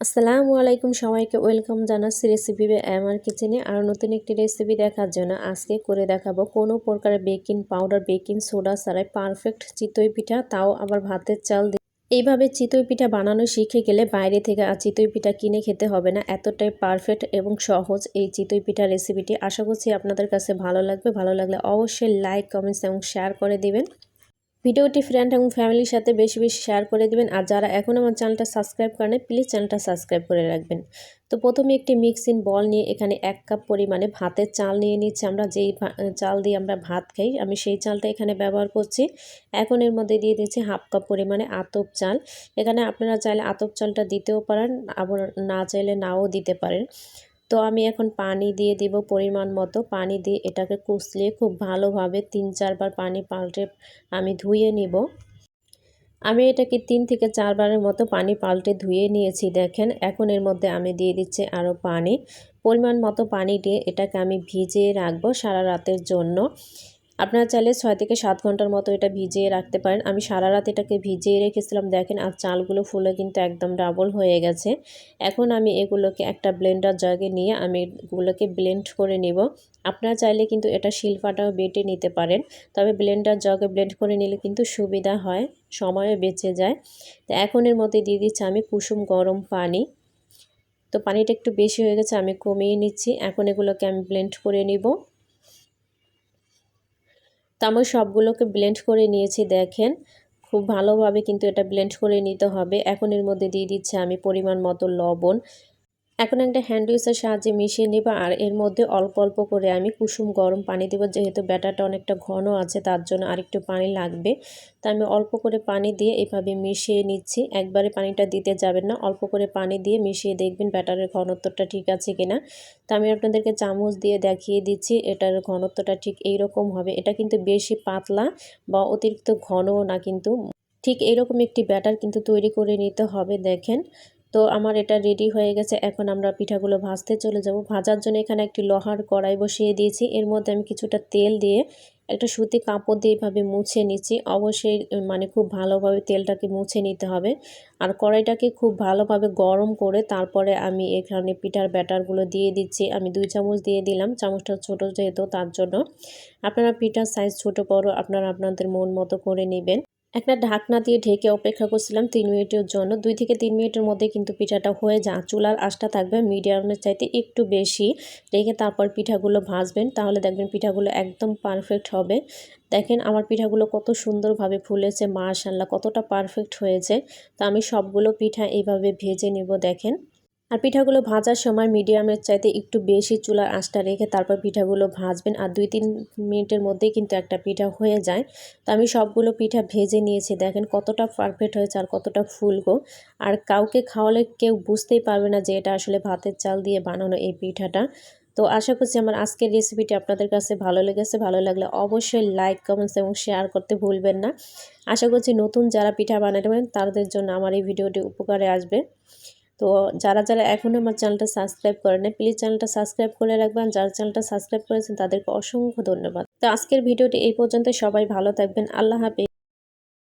আসসালামু আলাইকুম সবাইকে, ওয়েলকাম জানাচ্ছি রেসিপি আমার কিচেনে আর নতুন একটি রেসিপি দেখার জন্য আজকে করে দেখাবো কোনো প্রকার বেকিং পাউডার, বেকিং সোডা ছাড়াই পারফেক্ট চিতই পিঠা, তাও আবার ভাতের চাল দিয়ে। এইভাবে চিতই পিঠা বানানো শিখে গেলে বাইরে থেকে আর চিতই পিঠা কিনে খেতে হবে না, এতটাই পারফেক্ট এবং সহজ এই চিতই পিঠা রেসিপিটি। আশা করছি আপনাদের কাছে ভালো লাগবে, ভালো লাগলে অবশ্যই লাইক, কমেন্টস এবং শেয়ার করে দিবেন। ভিডিওটি ফ্রেন্ড এবং ফ্যামিলির সাথে বেশি বেশি শেয়ার করে দেবেন। আর যারা এখন আমার চ্যানেলটা সাবস্ক্রাইব করেন প্লিজ চ্যানেলটা সাবস্ক্রাইব করে রাখবেন। তো প্রথমে একটি মিক্সিং বল নিয়ে এখানে এক কাপ পরিমাণে ভাতের চাল নিয়ে নিচ্ছি আমরা। যেই চাল দিয়ে আমরা ভাত খাই, আমি সেই চালটা এখানে ব্যবহার করছি। এখন এর মধ্যে দিয়ে দিচ্ছি হাফ কাপ পরিমাণে আতপ চাল। এখানে আপনারা চাইলে আতপ চালটা দিতেও পারেন, আবার না চাইলে নাও দিতে পারেন। তো আমি এখন পানি দিয়ে দিব পরিমাণ মতো। পানি দিয়ে এটাকে কুচলিয়ে খুব ভালোভাবে তিন চারবার পানি পাল্টে আমি ধুয়ে নিব। আমি এটাকে তিন থেকে চারবারের মতো পানি পাল্টে ধুয়ে নিয়েছি, দেখেন। এখন এর মধ্যে আমি দিয়ে দিচ্ছি আরও পানি। পরিমাণ মতো পানি দিয়ে এটাকে আমি ভিজিয়ে রাখব সারা রাতের জন্য। আপনারা চাইলে ছয় থেকে সাত ঘণ্টার মতো এটা ভিজিয়ে রাখতে পারেন। আমি সারা রাত এটাকে ভিজিয়ে রেখেছিলাম, দেখেন, আর চালগুলো ফুলে কিন্তু একদম ডাবল হয়ে গেছে। এখন আমি এগুলোকে একটা ব্লেন্ডার জাগে নিয়ে আমি এগুলোকে ব্লেন্ড করে নিব। আপনারা চাইলে কিন্তু এটা শিলপাটাও বেটে নিতে পারেন। তবে ব্লেন্ডার জগে ব্লেন্ড করে নিলে কিন্তু সুবিধা হয়, সময়ও বেঁচে যায়। তো এখন এর মধ্যে দিয়ে দিচ্ছি আমি কুসুম গরম পানি। তো পানিটা একটু বেশি হয়ে গেছে, আমি কমিয়ে নিচ্ছি। এখন এগুলোকে আমি ব্লেন্ড করে নিব। তো আমি সবগুলোকে ব্লেন্ড করে নিয়েছি, দেখেন। খুব ভালোভাবে কিন্তু এটা ব্লেন্ড করে নিতে হবে। এখন এর মধ্যে দিয়ে দিচ্ছে আমি পরিমাণ মতো লবণ। এখন একটা হ্যান্ড উইসের সাহায্যে মিশিয়ে নিব আর এর মধ্যে অল্প অল্প করে আমি কুসুম গরম পানি দেবো, যেহেতু ব্যাটারটা অনেকটা ঘন আছে, তার জন্য আরেকটু পানি লাগবে। তা আমি অল্প করে পানি দিয়ে এভাবে মিশিয়ে নিচ্ছি। একবারে পানিটা দিতে যাবেন না, অল্প করে পানি দিয়ে মিশিয়ে দেখবেন ব্যাটারের ঘনত্বটা ঠিক আছে কিনা। তা আমি আপনাদেরকে চামচ দিয়ে দেখিয়ে দিচ্ছি, এটার ঘনত্বটা ঠিক এই রকম হবে। এটা কিন্তু বেশি পাতলা বা অতিরিক্ত ঘনও না, কিন্তু ঠিক এরকম একটি ব্যাটার কিন্তু তৈরি করে নিতে হবে, দেখেন। তো আমার এটা রেডি হয়ে গেছে। এখন আমরা পিঠাগুলো ভাজতে চলে যাব। ভাজার জন্য এখানে একটি লোহার কড়াই বসিয়ে দিয়েছি। এর মধ্যে আমি কিছুটা তেল দিয়ে একটা সুতি কাপড় দিয়ে এভাবে মুছে নিচ্ছি। অবশ্যই মানে খুব ভালোভাবে তেলটাকে মুছে নিতে হবে। আর কড়াইটাকে খুব ভালোভাবে গরম করে তারপরে আমি এখানে পিঠার ব্যাটারগুলো দিয়ে দিচ্ছি। আমি দুই চামচ দিয়ে দিলাম। চামচটা ছোট যেহেতু, তার জন্য। আপনারা পিঠার সাইজ ছোট বড় আপনারা আপনাদের মন মতো করে নেবেন। একটা ঢাকনা দিয়ে ঢেকে অপেক্ষা করছিলাম তিন মিনিটের জন্য। দুই থেকে তিন মিনিটের মধ্যে কিন্তু পিঠাটা হয়ে যা চুলার আশটা থাকবে মিডিয়ামের চাইতে একটু বেশি। রেখে তারপর পিঠাগুলো ভাজবেন, তাহলে দেখবেন পিঠাগুলো একদম পারফেক্ট হবে। দেখেন আমার পিঠাগুলো কত সুন্দরভাবে ফুলেছে মাশাল্লাহ কতটা পারফেক্ট হয়েছে। তা আমি সবগুলো পিঠা এইভাবে ভেজে নিব, দেখেন। আর পিঠাগুলো ভাজার সময় মিডিয়ামের চাইতে একটু বেশি চুলার আঁচটা রেখে তারপর পিঠাগুলো ভাজবেন। আর দুই তিন মিনিটের মধ্যেই কিন্তু একটা পিঠা হয়ে যায়। তো আমি সবগুলো পিঠা ভেজে নিয়েছি। দেখেন কতটা পারফেক্ট হয়েছে আর কতটা ফুলগো আর কাউকে খাওয়ালে কেউ বুঝতেই পারবে না যে এটা আসলে ভাতের চাল দিয়ে বানানো এই পিঠাটা। তো আশা করছি আমার আজকের রেসিপিটি আপনাদের কাছে ভালো লেগেছে। ভালো লাগলে অবশ্যই লাইক কমেন্টস এবং শেয়ার করতে ভুলবেন না। আশা করছি নতুন যারা পিঠা বানাবেন তাদের জন্য আমার এই ভিডিওটি উপকারে আসবে। তো যারা যারা এখনও আমার চ্যানেলটা সাবস্ক্রাইব করে না প্লিজ চ্যানেলটা সাবস্ক্রাইব করে রাখবেন। যারা চ্যানেলটা সাবস্ক্রাইব করেছেন, তাদেরকে অসংখ্য ধন্যবাদ। তো আজকের ভিডিওটি এই পর্যন্ত সবাই ভালো থাকবেন। আল্লাহ হাফিজ।